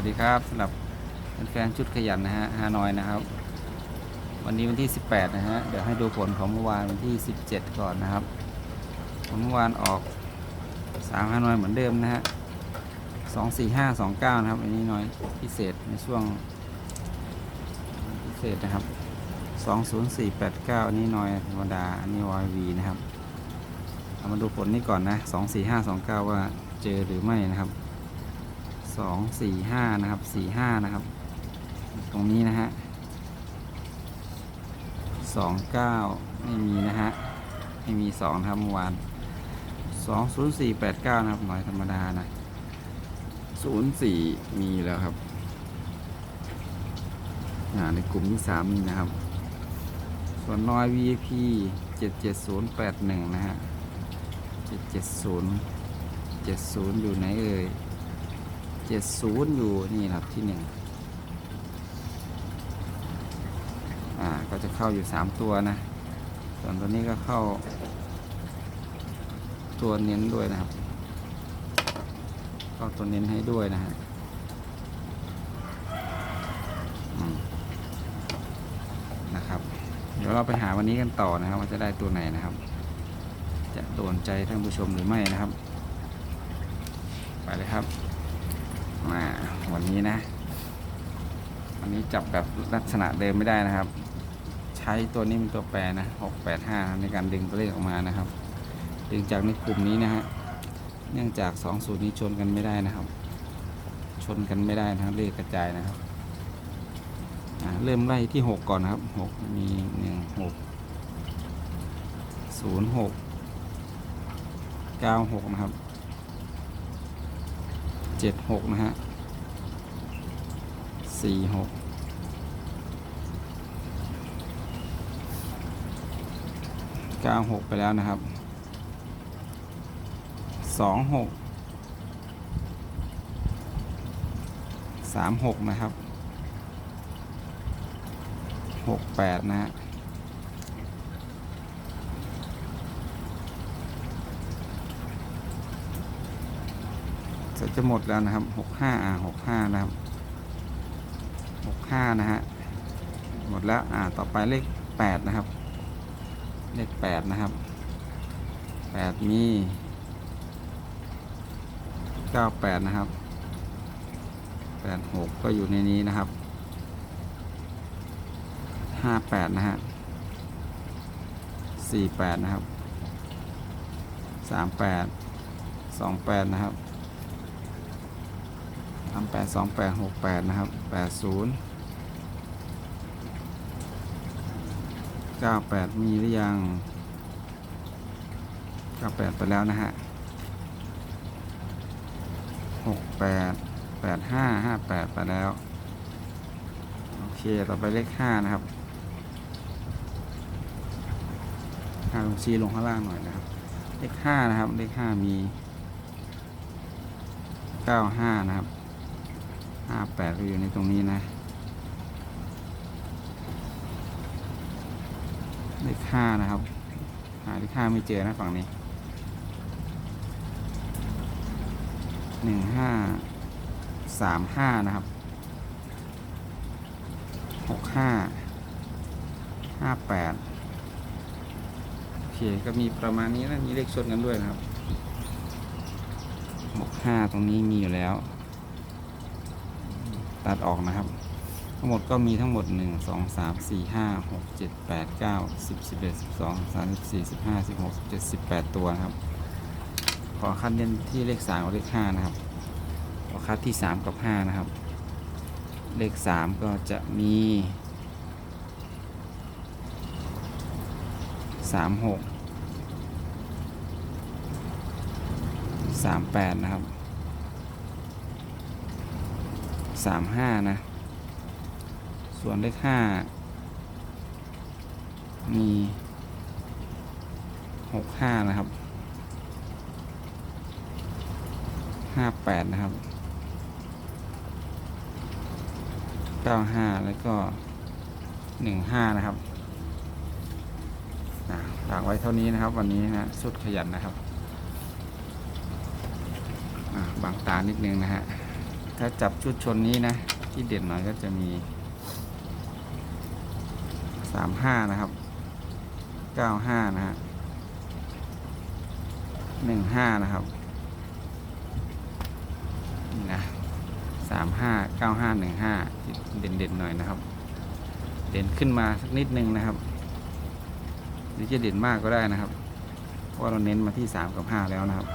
วัสดีครับสำหรับแฟนชุดขยันนะฮะฮานอยนะครับ วันนี้วันที่ 18 นะฮะ เดี๋ยวให้ดูผลของเมื่อวานวันที่ 17 ก่อนนะครับผลเมื่อวานออก3ฮานอยเหมือนเดิมนะฮะ 24529 นะครับ อันนี้น้อยพิเศษในช่วงพิเศษนะครับ 20489 อันนี้น้อยธรรมดา อันนี้วายวีนะครับเอามาดูผลนี้ก่อนนะ 24529 ว่าเจอหรือไม่นะครับ สองสี่ห้านะครับสี่ห้านะครับ ตรงนี้นะฮะสองเก้าไม่มีนะฮะไม่มีสองครับเมื่อวานสองศูนย์สี่แปดเก้านะครับหน่อยธรรมดานะศูนย์สี่มีแล้วครับในกลุ่มที่สามนี่นะครับ ส่วนน้อย VIP เจ็ดเจ็ดศูนย์แปดหนึ่งนะฮะเจ็ดเจ็ดศูนย์เจ็ดศูนย์อยู่ไหนเอ่ย เจ็ดศูนย์อยู่นี่ครับที่หนึ่งอ่าก็จะเข้าอยู่สามตัวนะ ส่วนตัวนี้ก็เข้า ตัวเน้นด้วยนะครับ เข้าตัวเน้นให้ด้วยนะฮะนะครับ เดี๋ยวเราไปหาวันนี้กันต่อนะครับ ว่าจะได้ตัวไหนนะครับ จะโดนใจท่านผู้ชมหรือไม่นะครับ ไปเลยครับ มาวันนี้นะวันนี้จับแบบลักษณะเดิมไม่ได้นะครับ ใช้ตัวนี้เป็นตัวแปรนะ685 ในการดึงตัวเลขออกมานะครับ ดึงจากในกลุ่มนี้นะฮะเนื่องจาก2สูตรนี้ชนกันไม่ได้นะครับ ชนกันไม่ได้นะครับเลขกระจายนะครับเริ่มไล่ที่ 6 ก่อนนะครับ 6 มี 1 6 0 6 9 6 นะครับ เจ็ดหกนะฮะสี่หกเก้าหกไปแล้วนะครับสองหกสามหกนะครับหกแปดนะฮะ จะจะหมดแล้วนะครับหกห้าอ่าหกห้านะครับหกห้านะฮะหมดแล้วอ่าต่อไปเลขแปดนะครับ เลขแปดนะครับแปดมีเก้าแปดนะครับแปดหกก็อยู่ในนี้นะครับห้าแปดนะฮะสี่แปดนะครับสามแปดสองแปดนะครับ ทำแปดสองแปดหกแปดนะครับแปดศูนย์เก้าแปดมีหรือยังเก้าแปดไปแล้วนะฮะหกแปดแปดห้าห้าแปดไปแล้ว โอเค ต่อไปเลขห้านะครับห้าลงชี้ลงข้างล่างหน่อยนะครับ เลขห้านะครับ เลขห้ามีเก้าห้านะครับ ห้าแปดก็อยู่ในตรงนี้นะเลขห้านะครับ หาเลขห้าไม่เจอนะฝั่งนี้หนึ่งห้าสามห้านะครับหกห้าห้าแปดโอเคก็มีประมาณนี้นะ มีเลขชนกันด้วยนะครับหกห้าตรงนี้มีอยู่แล้ว ตัดออกนะครับ ทั้งหมดก็มีทั้งหมด 1 2 3 4 5 6 7 8 9 10 11 12 13 14 15 16 17 18 ตัวนะครับ ขอคัดเน้นที่เลข3กับเลข5นะครับ ขอคัดที่ 3 กับ 5 นะครับ เลข 3 ก็จะมี 3 6 3 8 นะครับ สามห้านะ ส่วนเลขห้ามีหกห้านะครับห้าแปดนะครับเก้าห้าแล้วก็หนึ่งห้านะครับฝากไว้เท่านี้นะครับ วันนี้นะสุดขยันนะครับบางตานิดนึงนะฮะ ถ้าจับชุดชนนี้นะ ที่เด่นหน่อยก็จะมีสามห้านะครับเก้าห้านะฮะหนึ่งห้านะครับนี่นะสามห้าเก้าห้าหนึ่งห้าเด่นเด่นหน่อยนะครับ เด่นขึ้นมาสักนิดนึงนะครับ หรือจะเด่นมากก็ได้นะครับ เพราะเราเน้นมาที่3กับ5แล้วนะครับ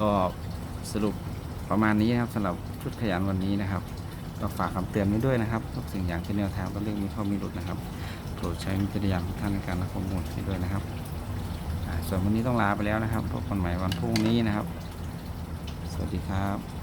ก็สรุป ประมาณนี้นะครับสำหรับชุดขยันวันนี้นะครับก็ฝากคำเตือนไว้ด้วยนะครับทุกสิ่งอย่างเป็นแนวทางก็เรื่องมีข้อมีหลุดนะครับโปรดใช้วิจารณญาณทุกท่านในการรับข้อมูลด้วยนะครับส่วนวันนี้ต้องลาไปแล้วนะครับพบกันใหม่วันพรุ่งนี้นะครับ สวัสดีครับ